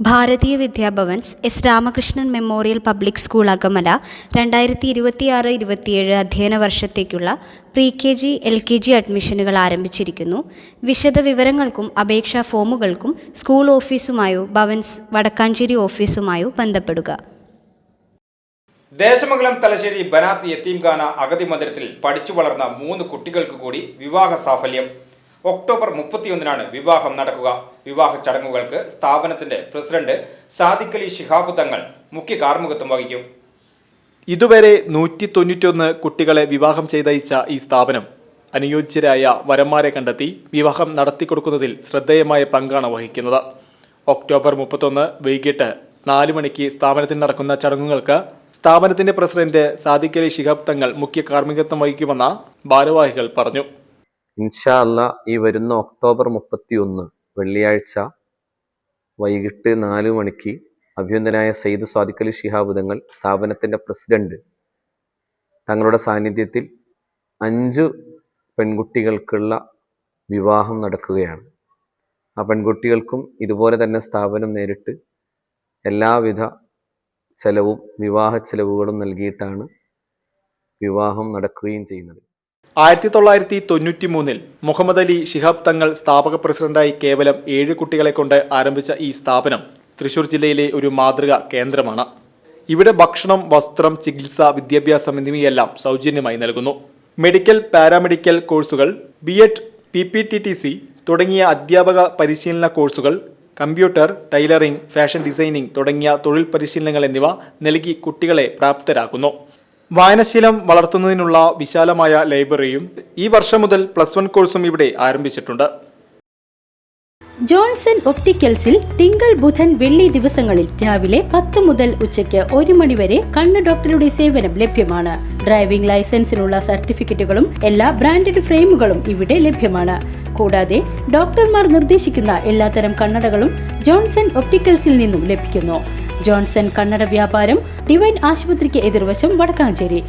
Bharatiya Vidya Bhavan's S Ramakrishnan memorial public school Akamala രണ്ടായിരത്തി ഇരുപത്തിയാറ് ഇരുപത്തിയേഴ് അധ്യയന വർഷത്തേക്കുള്ള pre K G L K G അഡ്മിഷനുകൾ ആരംഭിച്ചിരിക്കുന്നു. വിശദ വിവരങ്ങൾക്കും അപേക്ഷാ ഫോമുകൾക്കും സ്കൂൾ ഓഫീസുമായോ ഭവൻസ് വടക്കാഞ്ചേരി ഓഫീസുമായോ ബന്ധപ്പെടുക. ദേശമംഗലം തലശ്ശേരി ബനാത്ത് യത്തീംഖാന അഗതി മന്ദിരത്തിൽ പഠിച്ചു വളർന്ന മൂന്ന് കുട്ടികൾക്ക് കൂടി വിവാഹ സാഫല്യം ഒക്ടോബർ മുപ്പത്തിയൊന്നിനാണ് വിവാഹം നടക്കുക. വിവാഹ ചടങ്ങുകൾക്ക് സ്ഥാപനത്തിന്റെ പ്രസിഡന്റ് സാദിഖലി ശിഹാബ് തങ്ങൾ മുഖ്യ കാർമുഖത്വം വഹിക്കും. ഇതുവരെ നൂറ്റി തൊണ്ണൂറ്റിയൊന്ന് കുട്ടികളെ വിവാഹം ചെയ്തയച്ച ഈ സ്ഥാപനം അനുയോജ്യരായ വരന്മാരെ കണ്ടെത്തി വിവാഹം നടത്തിക്കൊടുക്കുന്നതിൽ ശ്രദ്ധേയമായ പങ്കാണ് വഹിക്കുന്നത്. ഒക്ടോബർ മുപ്പത്തൊന്ന് വൈകിട്ട് നാല് മണിക്ക് സ്ഥാപനത്തിൽ നടക്കുന്ന ചടങ്ങുകൾക്ക് സ്ഥാപനത്തിന്റെ പ്രസിഡന്റ് സാദിഖലി ശിഹാബ് തങ്ങൾ മുഖ്യ കാർമ്മികത്വം വഹിക്കുമെന്ന് ഭാരവാഹികൾ പറഞ്ഞു. ഇൻഷാ അല്ല ഈ വരുന്ന ഒക്ടോബർ മുപ്പത്തി ഒന്ന് വെള്ളിയാഴ്ച വൈകിട്ട് നാല് മണിക്ക് അഭ്യന്തനായ സെയ്ദ് സ്വാദിഖ് അലി ശിഹാബ് തങ്ങൾ സ്ഥാപനത്തിന്റെ പ്രസിഡന്റ് തങ്ങളുടെ സാന്നിധ്യത്തിൽ അഞ്ച് പെൺകുട്ടികൾക്കുള്ള വിവാഹം നടക്കുകയാണ്. ആ പെൺകുട്ടികൾക്കും ഇതുപോലെ തന്നെ സ്ഥാപനം നേരിട്ട് എല്ലാവിധ ചെലവും വിവാഹ ചെലവുകളും നൽകിയിട്ടാണ് വിവാഹം നടക്കുകയും ചെയ്യുന്നത്. ആയിരത്തി തൊള്ളായിരത്തി തൊണ്ണൂറ്റി മൂന്നിൽ മുഹമ്മദ് അലി ശിഹാബ് തങ്ങൾ സ്ഥാപക പ്രസിഡന്റായി കേവലം ഏഴ് കുട്ടികളെ കൊണ്ട് ആരംഭിച്ച ഈ സ്ഥാപനം തൃശൂർ ജില്ലയിലെ ഒരു മാതൃക കേന്ദ്രമാണ്. ഇവിടെ ഭക്ഷണം വസ്ത്രം ചികിത്സ വിദ്യാഭ്യാസം എന്നിവയെല്ലാം സൗജന്യമായി നൽകുന്നു. മെഡിക്കൽ പാരാമെഡിക്കൽ കോഴ്സുകൾ B Ed P P T T C തുടങ്ങിയ അധ്യാപക പരിശീലന കോഴ്സുകൾ കമ്പ്യൂട്ടർ ടൈലറിംഗ് ഫാഷൻ ഡിസൈനിംഗ് തുടങ്ങിയ തൊഴിൽ പരിശീലനങ്ങൾ എന്നിവ നൽകി കുട്ടികളെ പ്രാപ്തരാക്കുന്നു. വായനശീലം വളർത്തുന്നതിനുള്ള വിശാലമായ ലൈബ്രറിയും ഈ വർഷം മുതൽ പ്ലസ് വൺ കോഴ്സും ഇവിടെ ആരംഭിച്ചിട്ടുണ്ട്. ജോൺസൺ ഒപ്റ്റിക്കൽസിൽ തിങ്കൾ ബുധൻ വെള്ളി ദിവസങ്ങളിൽ രാവിലെ പത്ത് മുതൽ ഉച്ചയ്ക്ക് ഒരു മണിവരെ കണ്ണ് ഡോക്ടറുടെ സേവനം ലഭ്യമാണ്. ഡ്രൈവിംഗ് ലൈസൻസിനുള്ള സർട്ടിഫിക്കറ്റുകളും എല്ലാ ബ്രാൻഡഡ് ഫ്രെയിമുകളും ഇവിടെ ലഭ്യമാണ്. കൂടാതെ ഡോക്ടർമാർ നിർദ്ദേശിക്കുന്ന എല്ലാത്തരം കണ്ണടകളും ജോൺസൺ ഒപ്റ്റിക്കൽസിൽ നിന്നും ലഭിക്കുന്നു. ജോൺസൺ കണ്ണട വ്യാപാരം ഡിവൈൻ ആശുപത്രിക്ക് എതിർവശം വടക്കാഞ്ചേരി.